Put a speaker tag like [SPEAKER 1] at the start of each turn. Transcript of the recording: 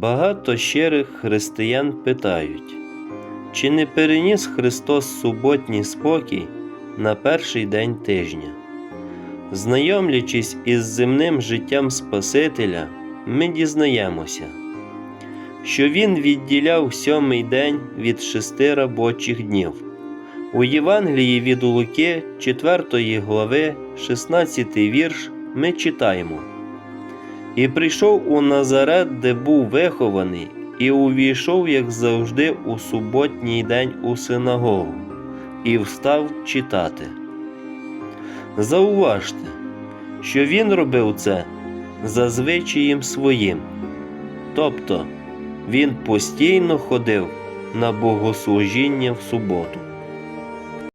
[SPEAKER 1] Багато щирих християн питають, чи не переніс Христос суботній спокій на перший день тижня? Знайомлячись із земним життям Спасителя, ми дізнаємося, що Він відділяв сьомий день від шести робочих днів. У Євангелії від Луки, 4 глави, 16 вірш, ми читаємо. І прийшов у Назарет, де був вихований, і увійшов, як завжди, у суботній день у синагогу, і встав читати. Зауважте, що він робив це за звичаєм своїм, тобто він постійно ходив на богослужіння в суботу.